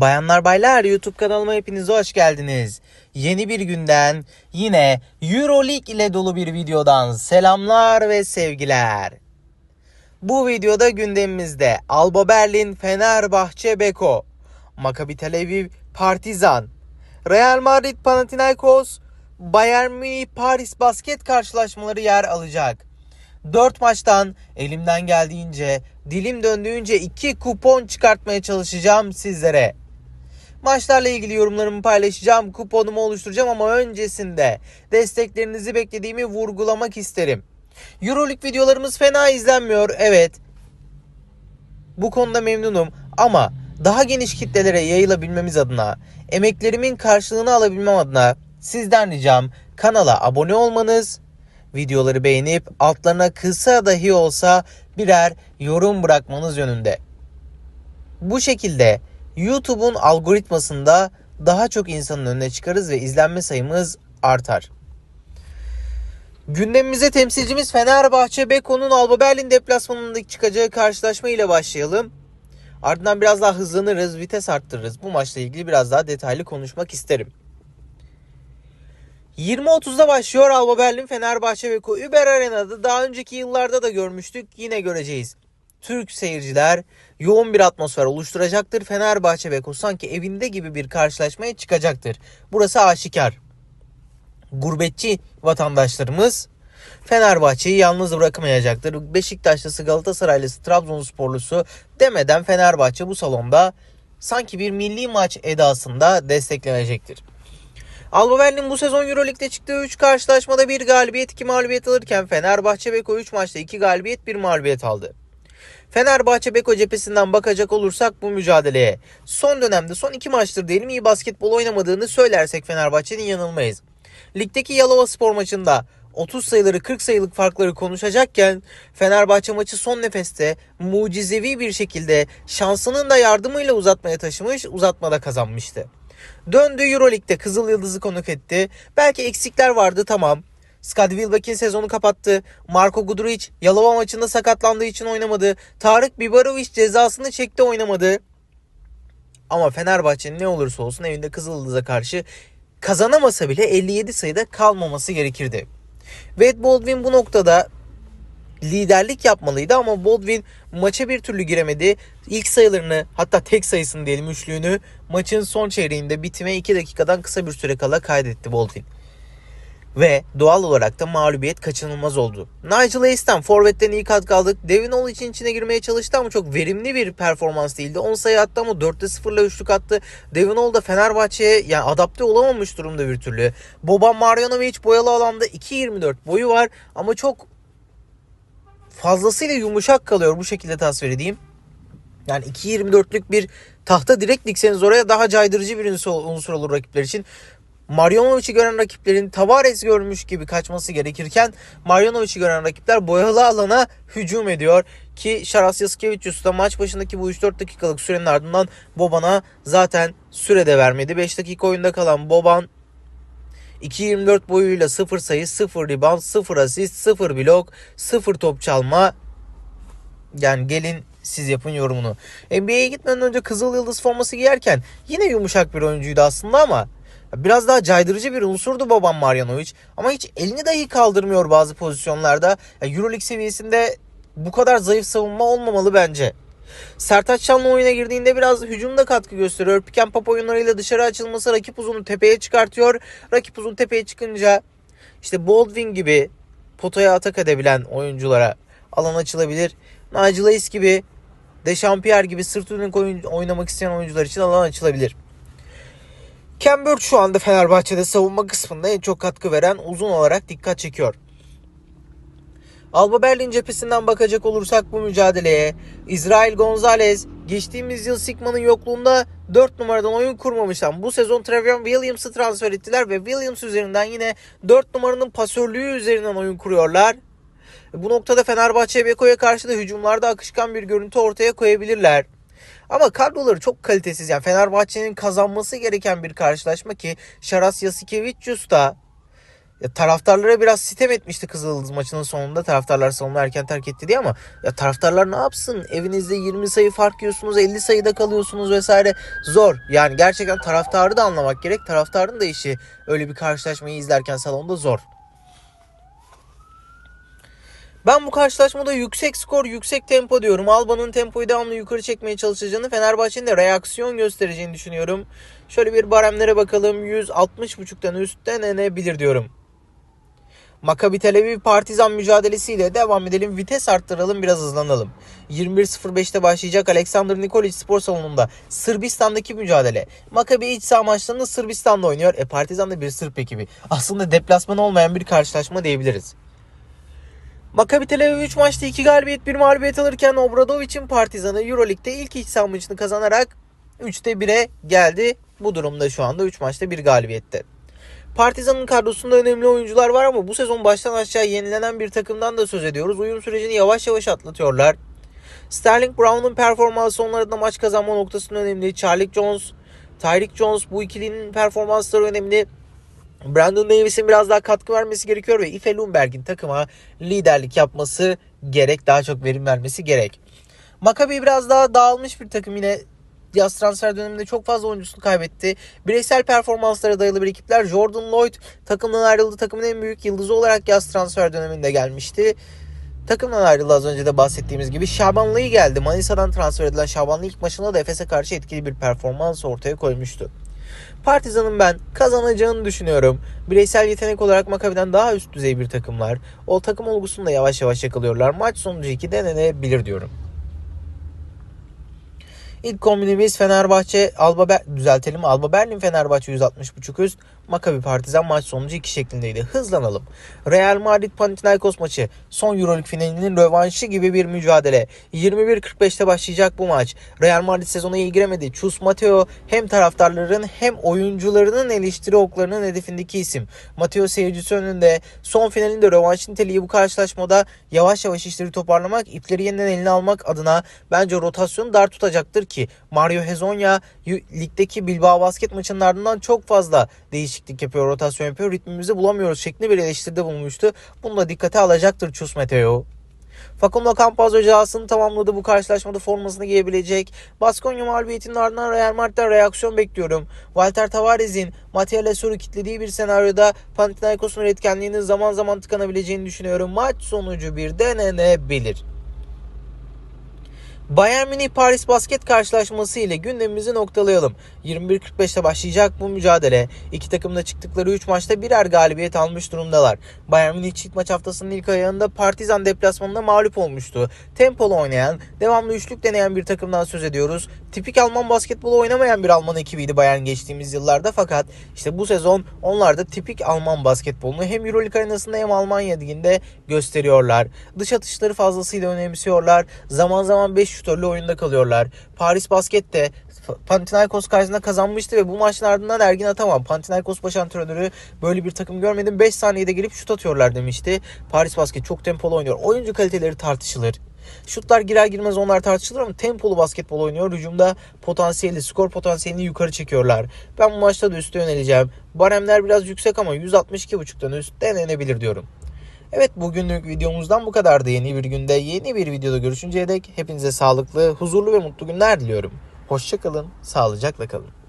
Bayanlar baylar YouTube kanalıma hepiniz hoş geldiniz. Yeni bir günden yine Euroleague ile dolu bir videodan selamlar ve sevgiler. Bu videoda gündemimizde Alba Berlin, Fenerbahçe, Beko, Maccabi Tel Aviv, Partizan, Real Madrid, Panathinaikos, Bayern Münih, Paris basket karşılaşmaları yer alacak. 4 maçtan elimden geldiğince, dilim döndüğünce 2 kupon çıkartmaya çalışacağım sizlere. Maçlarla ilgili yorumlarımı paylaşacağım, kuponumu oluşturacağım ama öncesinde desteklerinizi beklediğimi vurgulamak isterim. Euroleague videolarımız fena izlenmiyor, evet. Bu konuda memnunum ama daha geniş kitlelere yayılabilmemiz adına, emeklerimin karşılığını alabilmem adına sizden ricam kanala abone olmanız, videoları beğenip altlarına kısa dahi olsa birer yorum bırakmanız yönünde. Bu şekilde YouTube'un algoritmasında daha çok insanın önüne çıkarız ve izlenme sayımız artar. Gündemimize temsilcimiz Fenerbahçe Beko'nun Alba Berlin deplasmanındaki çıkacağı karşılaşma ile başlayalım. Ardından biraz daha hızlanırız, vites arttırırız. Bu maçla ilgili biraz daha detaylı konuşmak isterim. 20.30'da başlıyor Alba Berlin Fenerbahçe Beko. Uber Arena'da daha önceki yıllarda da görmüştük. Yine göreceğiz. Türk seyirciler yoğun bir atmosfer oluşturacaktır. Fenerbahçe Beko sanki evinde gibi bir karşılaşmaya çıkacaktır. Burası aşikar. Gurbetçi vatandaşlarımız Fenerbahçe'yi yalnız bırakamayacaktır. Beşiktaşlısı, Galatasaraylısı, Trabzonsporlusu demeden Fenerbahçe bu salonda sanki bir milli maç edasında desteklenecektir. Alba Berlin bu sezon Euroleague'de çıktığı 3 karşılaşmada 1 galibiyet 2 mağlubiyet alırken Fenerbahçe Beko 3 maçta 2 galibiyet 1 mağlubiyet aldı. Fenerbahçe Beko cephesinden bakacak olursak bu mücadeleye son dönemde son 2 maçtır diyelim iyi basketbol oynamadığını söylersek Fenerbahçe'nin yanılmayız. Ligdeki Yalova Spor maçında 30 sayıları 40 sayılık farkları konuşacakken Fenerbahçe maçı son nefeste mucizevi bir şekilde şansının da yardımıyla uzatmaya taşımış uzatmada kazanmıştı. Döndü Euroleague'de Kızıl Yıldız'ı konuk etti. Belki eksikler vardı tamam. Scottie Wilbeck'in sezonu kapattı. Marko Guduric Yalova maçında sakatlandığı için oynamadı. Tarık Bibarovic cezasını çekti oynamadı. Ama Fenerbahçe'nin ne olursa olsun evinde Kızıl Yıldız'a karşı kazanamasa bile 57 sayıda kalmaması gerekirdi. Wade Baldwin bu noktada liderlik yapmalıydı ama Baldwin maça bir türlü giremedi. İlk sayılarını hatta tek sayısını diyelim üçlüğünü maçın son çeyreğinde bitime 2 dakikadan kısa bir süre kala kaydetti Baldwin. Ve doğal olarak da mağlubiyet kaçınılmaz oldu. Nigel Hayes'ten forvetten iyi katkı aldık. Devin Hall için içine girmeye çalıştı ama çok verimli bir performans değildi. 10 sayı attı ama 4'te 0'la üçlük attı. Devin Hall da Fenerbahçe'ye yani adapte olamamış durumda bir türlü. Boban Marjanovic boyalı alanda 2.24 boyu var ama çok fazlasıyla yumuşak kalıyor bu şekilde tasvir edeyim. Yani 2.24'lük bir tahta direkt dikseniz oraya daha caydırıcı bir unsur olur rakipler için. Marjanovic'i gören rakiplerin Tavares görmüş gibi kaçması gerekirken Marjanovic'i gören rakipler boyalı alana hücum ediyor. Ki Şaras Yaskevicius da maç başındaki bu 3-4 dakikalık sürenin ardından Boban'a zaten süre de vermedi. 5 dakika oyunda kalan Boban 2.24 boyuyla 0 sayı, 0 rebound, 0 asist, 0 blok, 0 top çalma. Yani gelin siz yapın yorumunu. NBA'ye gitmeden önce Kızıl Yıldız forması giyerken yine yumuşak bir oyuncuydu aslında ama biraz daha caydırıcı bir unsurdu Boban Marjanovic. Ama hiç elini dahi kaldırmıyor bazı pozisyonlarda. Euroleague seviyesinde bu kadar zayıf savunma olmamalı bence. Sertaç Şanlı oyuna girdiğinde biraz hücumda katkı gösteriyor. Pick and pop oyunlarıyla dışarı açılması rakip uzunu tepeye çıkartıyor. Rakip uzun tepeye çıkınca işte Baldwin gibi potaya atak edebilen oyunculara alan açılabilir. Nigel Hayes gibi Dechampierre gibi sırt dönük oyun, oynamak isteyen oyuncular için alan açılabilir. Cambridge şu anda Fenerbahçe'de savunma kısmında en çok katkı veren uzun olarak dikkat çekiyor. Alba Berlin cephesinden bakacak olursak bu mücadeleye İsrail Gonzalez geçtiğimiz yıl Sigma'nın yokluğunda 4 numaradan oyun kurmamışlar. Bu sezon Trevion Williams'ı transfer ettiler ve Williams üzerinden yine 4 numaranın pasörlüğü üzerinden oyun kuruyorlar. Bu noktada Fenerbahçe Beko'ya karşı da hücumlarda akışkan bir görüntü ortaya koyabilirler. Ama kadroları çok kalitesiz. Yani Fenerbahçe'nin kazanması gereken bir karşılaşma ki Şaras Yasikevicius da Ya taraftarlara biraz sitem etmişti Kızıldız maçının sonunda. Taraftarlar salonu erken terk etti diye ama ya taraftarlar ne yapsın? Evinizde 20 sayı fark yiyorsunuz, 50 sayıda kalıyorsunuz vesaire. Zor. Yani gerçekten taraftarı da anlamak gerek. Taraftarın da işi öyle bir karşılaşmayı izlerken salonda zor. Ben bu karşılaşmada yüksek skor, yüksek tempo diyorum. Alba'nın tempoyu devamlı yukarı çekmeye çalışacağını, Fenerbahçe'nin de reaksiyon göstereceğini düşünüyorum. Şöyle bir baremlere bakalım. 160.5'tan üstten inebilir diyorum. Maccabi Tel Aviv Partizan mücadelesiyle devam edelim. Vites arttıralım biraz hızlanalım. 21.05'te başlayacak Alexander Nikolic spor salonunda Sırbistan'daki mücadele. Maccabi iç saha maçlarında Sırbistan'da oynuyor. E Partizan da bir Sırp ekibi. Aslında deplasman olmayan bir karşılaşma diyebiliriz. Maccabi Tel Aviv 3 maçta 2 galibiyet 1 mağlubiyet alırken Obradovic'in Partizan'ı Euroleague'de ilk iç saha maçını kazanarak 3'te 1'e geldi. Bu durumda şu anda 3 maçta 1 galibiyette. Partizan'ın kadrosunda önemli oyuncular var ama bu sezon baştan aşağı yenilenen bir takımdan da söz ediyoruz. Uyum sürecini yavaş yavaş atlatıyorlar. Sterling Brown'un performansı onların da maç kazanma noktasında önemli. Charlie Jones, Tyreek Jones bu ikilinin performansları önemli. Brandon Davis'in biraz daha katkı vermesi gerekiyor ve Ife Lundberg'in takıma liderlik yapması gerek. Daha çok verim vermesi gerek. Maccabi biraz daha dağılmış bir takım yine yaz transfer döneminde çok fazla oyuncusunu kaybetti. Bireysel performanslara dayalı bir ekipler. Jordan Lloyd takımdan ayrıldı. Takımın en büyük yıldızı olarak yaz transfer döneminde gelmişti. Takımdan ayrıldı az önce de bahsettiğimiz gibi. Şabanlı'yı geldi. Manisa'dan transfer edilen Şabanlı ilk maçında da Efes'e karşı etkili bir performans ortaya koymuştu. Partizan'ın ben kazanacağını düşünüyorum. Bireysel yetenek olarak Makabi'den daha üst düzey bir takımlar. O takım olgusunu da yavaş yavaş yakalıyorlar. Maç sonucu 2 denenebilir diyorum. İlk kombinimiz Fenerbahçe Alba Ber düzeltelim. Alba Berlin Fenerbahçe 160.5 üst. Maccabi Partizan maç sonucu 2 şeklindeydi. Hızlanalım. Real Madrid Panathinaikos maçı son Euroleague finalinin rövanşı gibi bir mücadele. 21.45'te başlayacak bu maç. Real Madrid sezona iyi giremedi. Chus Mateo hem taraftarların hem oyuncularının eleştiri oklarının hedefindeki isim. Mateo seyircisi önünde son finalinde rövanş niteliği bu karşılaşmada yavaş yavaş işleri toparlamak, ipleri yeniden eline almak adına bence rotasyonu dar tutacaktır ki Mario Hezonja ligdeki Bilbao basket maçının ardından çok fazla değişiklik yapıyor, rotasyon yapıyor. Ritmimizi bulamıyoruz şeklinde bir eleştiride bulunmuştu. Bunu da dikkate alacaktır Chus Mateo. Facundo Campazzo cezasını tamamladı. Bu karşılaşmada formasını giyebilecek. Baskonya mağlubiyetinin ardından Real Madrid'den reaksiyon bekliyorum. Walter Tavares'in Mattia Lesur'u kitlediği bir senaryoda Panathinaikos'un üretkenliğinin zaman zaman tıkanabileceğini düşünüyorum. Maç sonucu bir denenebilir. Bayern Münih Paris basket karşılaşması ile gündemimizi noktalayalım. 21.45'te başlayacak bu mücadele. İki takım da çıktıkları 3 maçta birer galibiyet almış durumdalar. Bayern Münih çift maç haftasının ilk ayağında Partizan deplasmanında mağlup olmuştu. Tempolu oynayan, devamlı üçlük deneyen bir takımdan söz ediyoruz. Tipik Alman basketbolu oynamayan bir Alman ekibiydi Bayern geçtiğimiz yıllarda fakat işte bu sezon onlar da tipik Alman basketbolunu hem Euroleague arenasında hem Almanya liginde gösteriyorlar. Dış atışları fazlasıyla önemsiyorlar. Zaman zaman 5 şutörlü oyunda kalıyorlar. Paris Basket de Panathinaikos karşısında kazanmıştı ve bu maçın ardından Ergin Ataman, Panathinaikos baş antrenörü böyle bir takım görmedim. 5 saniyede girip şut atıyorlar demişti. Paris Basket çok tempolu oynuyor. Oyuncu kaliteleri tartışılır. Şutlar girer girmez onlar tartışılır ama tempolu basketbol oynuyor. Hücumda potansiyeli, skor potansiyelini yukarı çekiyorlar. Ben bu maçta da üste yöneleceğim. Baremler biraz yüksek ama 162.5'tan üst denenebilir diyorum. Evet bugünlük videomuzdan bu kadardı. Yeni bir günde yeni bir videoda görüşünceye dek hepinize sağlıklı, huzurlu ve mutlu günler diliyorum. Hoşçakalın, sağlıcakla kalın.